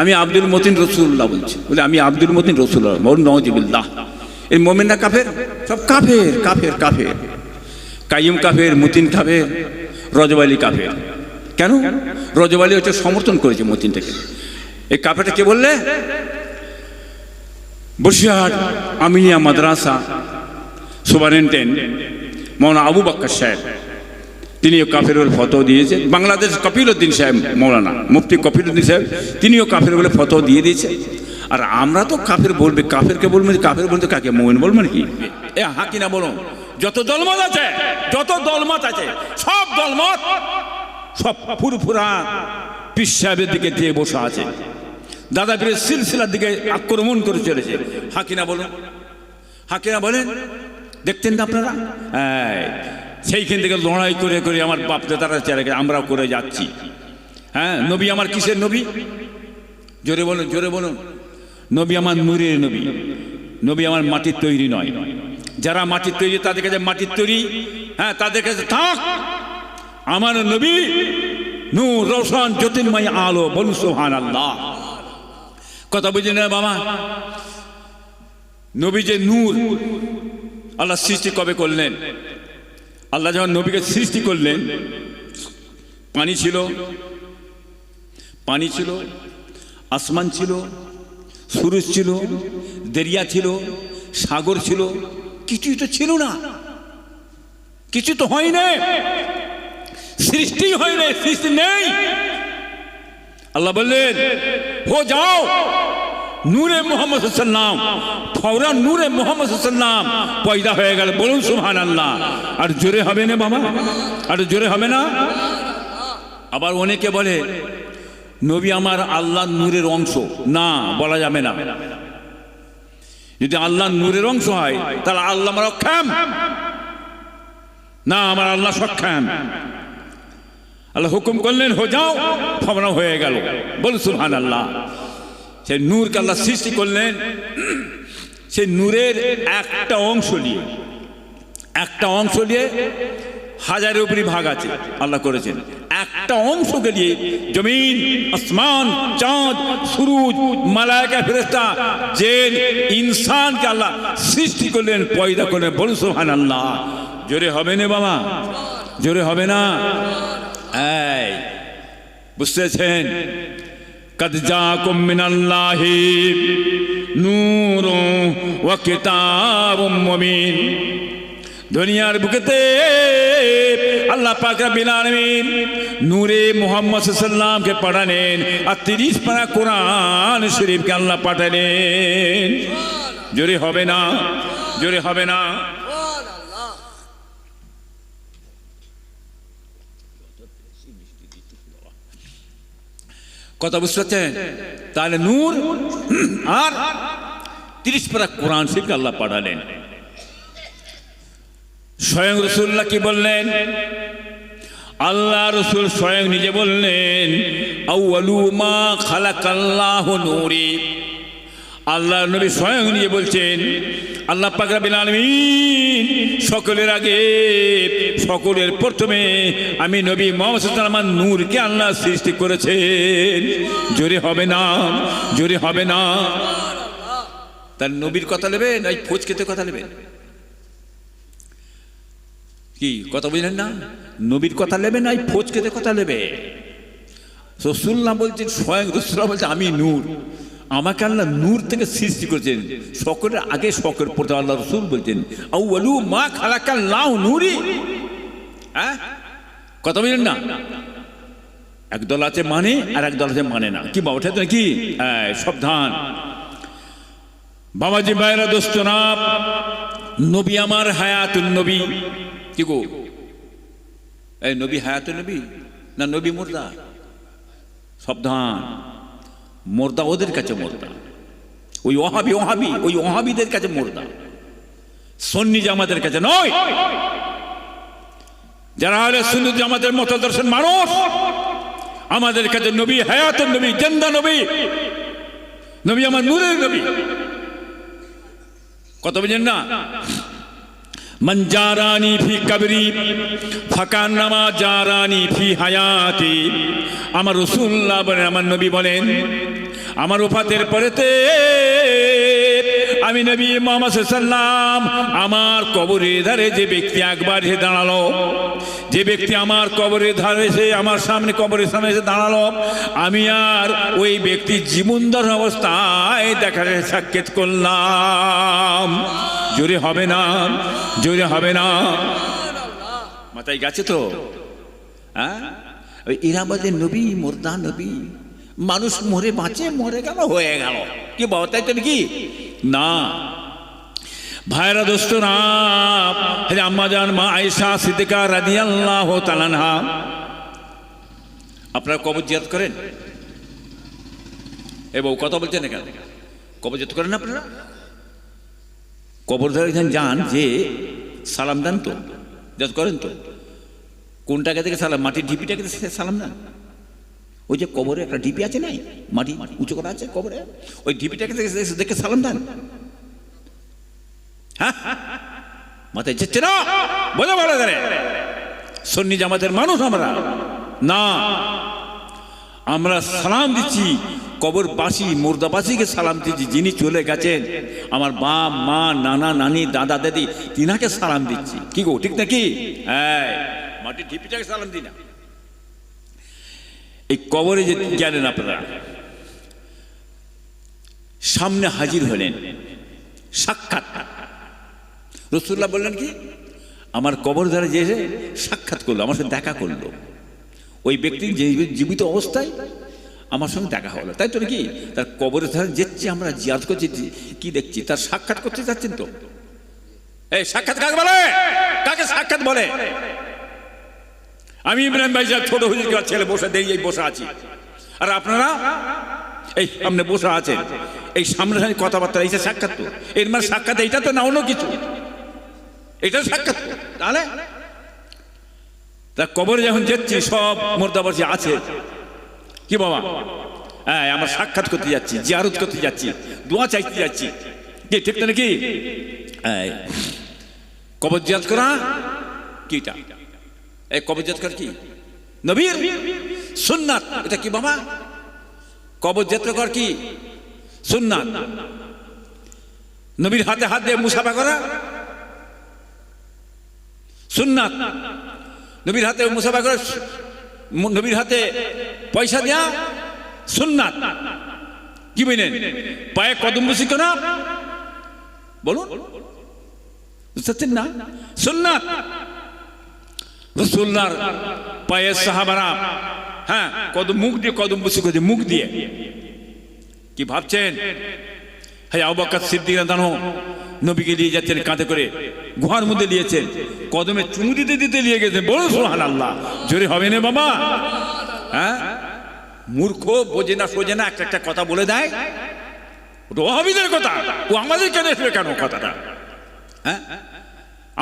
আমি আব্দুল মতিন রসুল্লাহ বলছি। বলে, আমি আব্দুল মতিন রসুল্লাহ মরুন নজিবুল্লাহ এই মোমেনরা কাফের? সব কাফের কাফের কাফের। কাইম কাফের, মতিন কাফের রজবালি কাফের। কেন? রজবালি হচ্ছে সমর্থন করেছে মতিনটাকে। এই কাফেরটা কে বললে? বসিরহাট আমিনিয়া মাদ্রাসা সুপারিনটেন্ডেন্ট, মৌলানা আবু বাক্কার সাহেব। তিনিও বলে ফটো দিয়েছে। বাংলাদেশ কপিল উদ্দিন সাহেব মৌলানা মুফতি কপিল উদ্দিন সাহেব তিনিও কাফের বলে ফতো দিয়ে দিয়েছে। আর আমরা তো কাফের বলবে কাফেরকে বলবেন কাফের বলতে কাকে? মোমেন বলবেন কি এ হা কিনা বলো যত দলমত আছে যত দলমত আছে সব দলমত সব ফুরফুরা পিস সাহেবের দিকে দিয়ে বসে আছে। দাদা পীরের সিলসিলার দিকে আক্রমণ করে চলেছে। হাকিনা বলুন হাকিনা বলেন দেখতেন না আপনারা? এই, সেইখান থেকে লড়াই করে করে আমার বাপ দাদারা চেয়ারে আমরাও করে যাচ্ছি। হ্যাঁ নবী আমার কিসের নবী? জোরে বলুন জোরে বলুন। নবী আমার নূরের নবী। নবী আমার মাটির তৈরি নয়। যারা মাটির তৈরি, তাদের কাছে মাটির তৈরি। হ্যাঁ তাদের কাছে থাক। আমার নবী নূর, রোশন, জ্যোতির্ময়, আলো, বলুন সোহান আল্লাহ কথা বুঝলেন না বাবা? নবী যে নূর, আল্লাহ সৃষ্টি কবে করলেন? আল্লাহ যখন নবীকে সৃষ্টি করলেন, পানি ছিল পানি ছিল, আসমান ছিল, সুরজ ছিল, দেরিয়া ছিল, সাগর ছিল, কিছুই তো ছিল না। কিছু তো হয় না সৃষ্টি হয় না সৃষ্টি নেই। আল্লাহ বললেন, হো, যাও। নূরে মোহাম্মদ সাল্লাম ফৌরা নূরে মোহাম্মদ সাল্লাম পয়দা হয়ে গেল। বলুন সুহান আল্লাহ আর জোরে হবে না বাবা? আর জোরে হবে না? আবার অনেকে বলে, নবী আমার আল্লাহ নূরের অংশ। না, বলা যাবে না। যদি আল্লাহ নূরের অংশ হয়, তাহলে আল্লাহ আমার অক্ষম। না, আমার আল্লাহ সক্ষম। আল্লাহ হুকুম করলেন, হো যাও ফবনা হয়ে গেল। বল সুহান আল্লাহ সেই নূরকে আল্লাহ সৃষ্টি করলেন সেই নূরের একটা অংশ নিয়ে, একটা অংশ নিয়ে হাজারের উপরই ভাগ আছে, আল্লাহ করেছেন। একটা অংশকে নিয়ে জমিন, আসমান, চাঁদ, সুরুজ, মালায়কা ফেরেস্তা যে ইনসানকে আল্লাহ সৃষ্টি করলেন, পয়দা করলেন, বলুন সোহান আল্লাহ জোরে হবে না বাবা? জোরে হবে না? বুঝতেছেন? কদ জাকুম মিনাল্লাহি নূরুন ওয়া কিতাবুম মুবিন দুনিয়ার বুকেতে আল্লাহ পাক রব্বিল আলামিন নূরে মুহাম্মদ সাল্লাল্লাহু কে পাঠালেন আর 30 পারা কোরআন শরীফকে আল্লাহ পাঠালেন। জোরে হবে না? জোরে হবে না? কথা বুঝতে পারছেন তাহলে নূর, আর তিরিশ পারা কোরআন শরীফকে আল্লাহ পাঠালেন। স্বয়ং রসুল্লাহ কি বললেন? আল্লাহ রসুল স্বয়ং নিজে বললেন আউ আলু মা খালাকাল্লাহ নূরি। আল্লাহ নবী স্বয়ং নিয়ে বলছেন, আল্লাহ পাক রাব্বিল আলামিন সকলের আগে, সকলের প্রথমে আমি নবী মোহাম্মদ নূরকে আল্লাহ সৃষ্টি করেছেন। জোরে হবে না, জোরে হবে না। তার নবীর কথা নেবেন এই ফোচকেতে কথা নেবেন কি, কথা বুঝলেন না? নবীর কথা নেবে না এই ফোচকেতে কথা নেবে? রসুল্লাহ বলছেন, স্বয়ং রসুল্লাহ বলছে আমি নূর। আমাকে আল্লাহ নূর থেকে সৃষ্টি করেছেন। সকলের আগে সকল পড়তে আল্লাহ রসুল বলছেন আউ মা খালাকাল লাউ নূরি। হ্যাঁ? কথা বুঝলেন না? একদল আছে মানে আর একদল আছে মানে না। কি বাবা ওঠে তো কি হ্যাঁ সাবধান। বাবাজি ভাইরা দোস্ত না। নবী আমার হায়াতুল নবী। কি গো? এই নবী হায়াতুল নবী না নবী মুর্দা? সাবধান। মোর্দা ওদের কাছে মোর্দা। ওই ওহাবি ওহাবি, ওই ওহাবিদের কাছে মোর্দা। সন্নি জামাতের কাছে নয়। যারা হলে সুন্নত জামাতের মতো দর্শন মানুষ, আমাদের কাছে নবী হায়াতুল নবী, জেন্দা নবী নবী আমার নূরের নবী। কত বুঝেন না? মান জারানি ফি কবরি, ফাকান নামা জারানি ফি হায়াতি। আমার রসুল্লাহ বলেন, আমার নবী বলেন, আমার উফাতের পরেতে আমি নবী মোহাম্মদ সাল্লাম আমার কবরের ধারে যে ব্যক্তি একবার এসে দাঁড়াল, যে ব্যক্তি আমার কবরের ধারে এসে আমার সামনে কবরের সামনে এসে দাঁড়াল, আমি আর ওই ব্যক্তি জীবনদার অবস্থায় দেখা সাক্ষাৎ করলাম। জোরে হবে না, জোরে হবে না। মাথায় গেছে তো? হ্যাঁ ওই নবী, মোরদা নবী, মানুষ মরে বাঁচে, মরে গেল, হয়ে গেল। কি বাবা, তাই তো কি না। ভাইরা দোস্ত না আম্মা জান, মা আয়েশা, সিদ্দিকা রাদিয়াল্লাহু তাআলা আপনারা কবর জিয়াদ করেন? এ বউ, কথা বলছেন কেন? কবর জিয়াদ করেন আপনারা? কবর ধরে যান যে সালাম দেন তো জিয়াদ করেন তো। কোনটাকে থেকে সালাম, মাটির ঢিপিটাকে সালাম দেন? ওই যে কবরে একটা ঢিপি আছে নাই? মাটি উঁচু করা আছে কবরে? ওই ঢিপিটাকে দেখে সালাম দেন। হ্যাঁ? মাথায় যেচ্ছে না বোঝা ভালো করে। সন্নি জামাতের মানুষ আমরা। না, আমরা সালাম দিচ্ছি। কবরবাসী, মুর্দাবাসীকে সালাম দিচ্ছি, যিনি চলে গেছেন। আমার বাপ, মা, নানা, নানি, দাদা, দাদি, তিনাকে সালাম দিচ্ছি। কি গো, ঠিক নাকি? হ্যাঁ মাটির ঢিপিটাকে সালাম দিই না। এই কবরে যে গেলেন আপনারা, সামনে হাজির হলেন। সাক্ষাৎ। রসুল্লাহ বললেন কি, আমার কবর ধারে যে সাক্ষাৎ করল, আমার সাথে দেখা করল। ওই ব্যক্তি জীবিত অবস্থায় আমার সঙ্গে দেখা হলো। তাই তো নাকি? তার কবরের ধারে যেচ্ছি আমরা, জিয়াদ করছি, কি দেখছি? তার সাক্ষাৎ করতে যাচ্ছেন তো। এই সাক্ষাৎ কাকে বলে? কাকে সাক্ষাৎ বলে? আমি ইব্রাহিম ভাই সাহেব, ছোট হুজুর ছেলে, বসে দেই এই বসে আছি। আর আপনারা? এই সামনে বসে আছেন। এই সামনে সামনে কথাবার্তা এইটা সাক্ষাৎ তো। এর মানে সাক্ষাৎ এইটা তো না, অন্য কিছু। এটা সাক্ষাৎ। তাহলে? তা কবরে যখন যাচ্ছি, সব মোর্দাবাসী আছে। কি বাবা? হ্যাঁ আমরা সাক্ষাৎ করতে যাচ্ছি, জিয়ারত করতে যাচ্ছি, দোয়া চাইতে যাচ্ছি। কি, ঠিক তো নাকি? কবর জিয়াদ করা? কিটা? এই, কবর কবরজাত কর কি? নবীর? সুন্নাত। এটা কি বাবা? কবর কবরজাত কর কি? সুন্নাত। নবীর হাতে হাত দিয়ে মুসাফা করা? সুন্নাত। নবীর হাতে মুসাফা করা নবীর হাতে পয়সা দেয়া সুন্নাত। কি বলেন পায়ে কদম বসি কেনা বলুন। বুঝতে পারছেন না? সুন্নাত। রসুল্লার পায়ে সাহাবারা হ্যাঁ কদম মুখ দিয়ে কদম বসে করছে মুখ দিয়ে। কি ভাবছেন? হ্যাঁ আবাকাত সিদ্দিকা দানো নবীকে নিয়ে যাচ্ছেন, কাঁধে করে গুহার মধ্যে নিয়েছেন কদমে চুমু দিতে দিতে নিয়ে গেছেন বলো সোহান আল্লাহ জোরে হবে না বাবা। হ্যাঁ? মূর্খ, বোঝে না, সোজে না একটা একটা কথা বলে দেয়। ওটা কথা। ও আমাদের কেন আসবে কেন কথাটা? হ্যাঁ?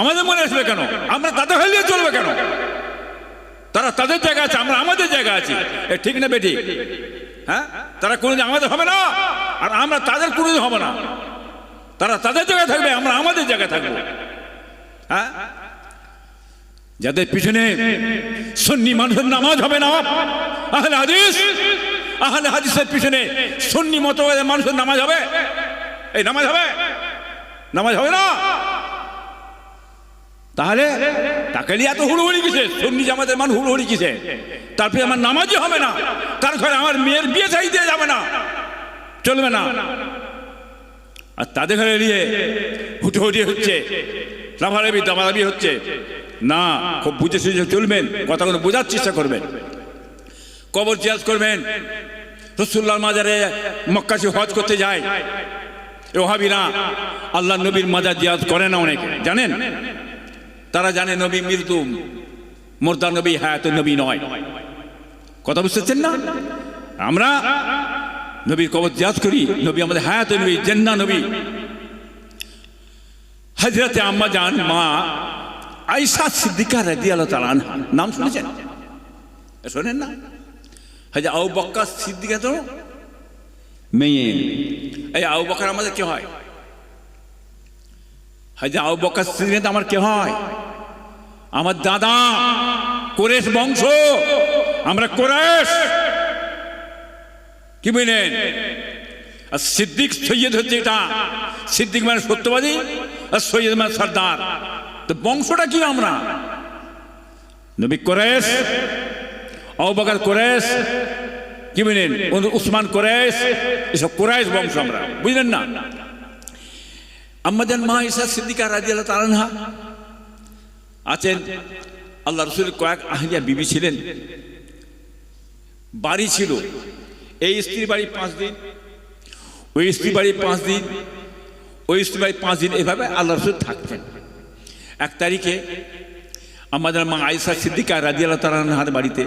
আমাদের মনে আসবে কেন? আমরা তাদের হলিয়ে চলবে কেন? তারা তাদের জায়গা আছে, আমরা আমাদের জায়গা আছি। এ ঠিক না বেঠিক? হ্যাঁ? তারা কোনোদিন আমাদের হবে না, আর আমরা তাদের কোনোদিন হবে না। তারা তাদের জায়গায় থাকবে, আমরা আমাদের জায়গায় থাকব। হ্যাঁ? যাদের পিছনে সন্নি মানুষের নামাজ হবে না, আহলে হাদিস, আহলে হাদিসের পিছনে সন্নি মতবাদের মানুষের নামাজ হবে। এই নামাজ হবে? নামাজ হবে না? তাহলে তাকে নিয়ে এত হুড়োহুড়ি কিসে? সন্নি জামাতের মান হুড়োহুড়ি কিসে? তারপরে আমার নামাজই হবে না। তার ঘরে আমার মেয়ের বিয়ে চাই দিয়ে যাবে না। চলবে না। আর তাদের ঘরে নিয়ে হুটোহুটি হচ্ছে। লাফালাফি দামালাফি হচ্ছে। না, খুব বুঝে সুঝে চলবেন, কথাগুলো বোঝার চেষ্টা করবেন। কবর জিয়াজ করবেন। রসুল্লাহ মাজারে মক্কাশি হজ করতে যায়। এ ওহাবিরা আল্লাহ নবীর মাজার জিয়াজ করে না অনেকে, জানেন? তারা জানে নবী মৃত্যু মোর্দা নবী হায়াত নবী নয়। কথা বুঝতেছেন না? আমরা নবীর কবর জিয়াজ করি, নবী আমাদের হায়াত নবী জেন্না নবী। হজরতে আম্মা জান, মা আইসা সিদ্দিকা রাদি আল্লাহ তালা নাম শুনেছেন? শোনেন না? হাজার আউ বক্কা সিদ্দিকা তো? মেয়ে। এই আউ বক্কার আমাদের কে হয়? হাজার আউ বক্কা সিদ্দিকা আমার কে হয়? আমার দাদা কোরেশ বংশ। আমরা কোরেশ। কি বুঝলেন আর সিদ্দিক সৈয়দ হচ্ছে এটা। সিদ্দিক মানে সত্যবাদী আর সৈয়দ মানে সর্দার। তো বংশটা কি আমরা? নবী কোরেশ অবাকার কোরেশ কি বলেন উসমান কোরেশ এসব কোরাইশ বংশ আমরা। বুঝলেন না? আমাদের মা ঈশা সিদ্দিকা রাজি আল্লাহ তালানহা আছেন। আল্লাহ রসুল কয়েক আহিয়া বিবি ছিলেন। বাড়ি ছিল। এই স্ত্রী বাড়ি পাঁচ দিন, ওই স্ত্রী বাড়ি পাঁচ দিন, ওই স্ত্রী বাড়ি পাঁচ দিন, এভাবে আল্লাহ রসুল থাকতেন। এক তারিখে আমাদের মা আয়সা সিদ্দিকা রাজি আল্লাহ তালানহার বাড়িতে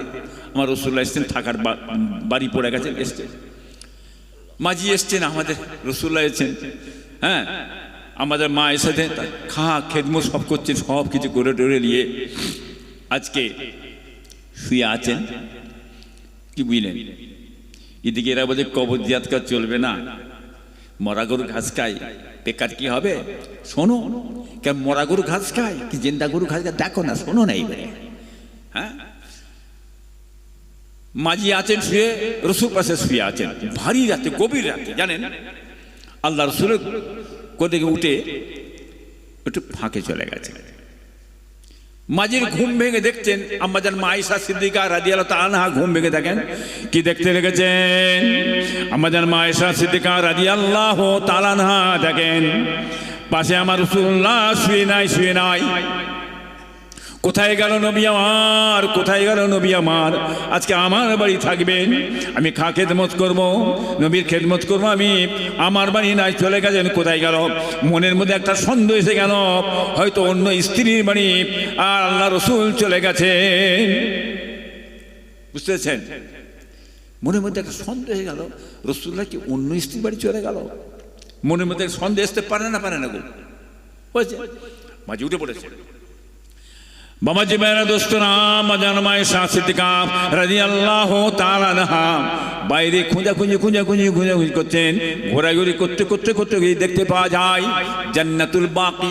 আমার রসুল্লাহ এসছেন, থাকার বাড়ি পড়ে গেছেন এসছেন। মাঝি এসছেন, আমাদের রসুল্লাহ এসছেন হ্যাঁ? আমাদের মা এসেছে খা খেদমো সব করছেন, সব কিছু করে টরে নিয়ে আজকে শুয়ে আছেন। কি বুঝলেন? এদিকে এরা বলছে কবর জিয়াত কাজ চলবে না। মরা গরু ঘাস খায়। বেকার কি হবে? শোনো, কেন মরা গরু ঘাস খায় কি জেন্দা গরু ঘাস খায়? দেখো না, শোনো না এইবারে। হ্যাঁ? মাঝি আছেন, শুয়ে রসুল পাশে শুয়ে আছেন। ভারী রাতে, গভীর রাতে, জানেন? আল্লাহ রসুল কোদিকে উঠে একটু ফাঁকে চলে গেছে। মাঝির ঘুম ভেঙে দেখছেন আম্মাজান মাইসা সিদ্দিকা রাজিয়াল তানহা ঘুম ভেঙে দেখেন। কি দেখতে লেগেছেন? আম্মাজান মাইসা সিদ্দিকা রাদিয়াল্লাহ তালানহা দেখেন। পাশে আমার রসুল্লাহ শুয়ে নাই শুয়ে নাই। কোথায় গেল নবী আমার? কোথায় গেল নবী আমার? আজকে আমার বাড়ি থাকবেন আমি খা খেদমত করব, নবীর খেদমত করব আমি। আমার বাড়ি নাই, চলে গেছেন কোথায় গেল? মনের মধ্যে একটা সন্দেহ এসে গেল। হয়তো অন্য স্ত্রীর বাড়ি। আর আল্লাহ রসুল চলে গেছেন বুঝতে পেরেছেন? মনের মধ্যে একটা সন্দেহ হয়ে গেল রসুল্লাহ কি অন্য স্ত্রীর বাড়ি চলে গেল? মনের মধ্যে সন্দেহ আসতে পারে না পারে না গো? হয়েছে? মাঝে উঠে পড়েছে। বাবাজি দোস্ত দোস্তরা মজানমায় শাসিতিকা রাজি আল্লাহ তালানহা বাইরে খুঁজা খুঁজে খুঁজা খুঁজে, খুঁজা খুঁজি করছেন। ঘোরাঘুরি করতে করতে করতে দেখতে পাওয়া যায়, জান্নাতুল বাকি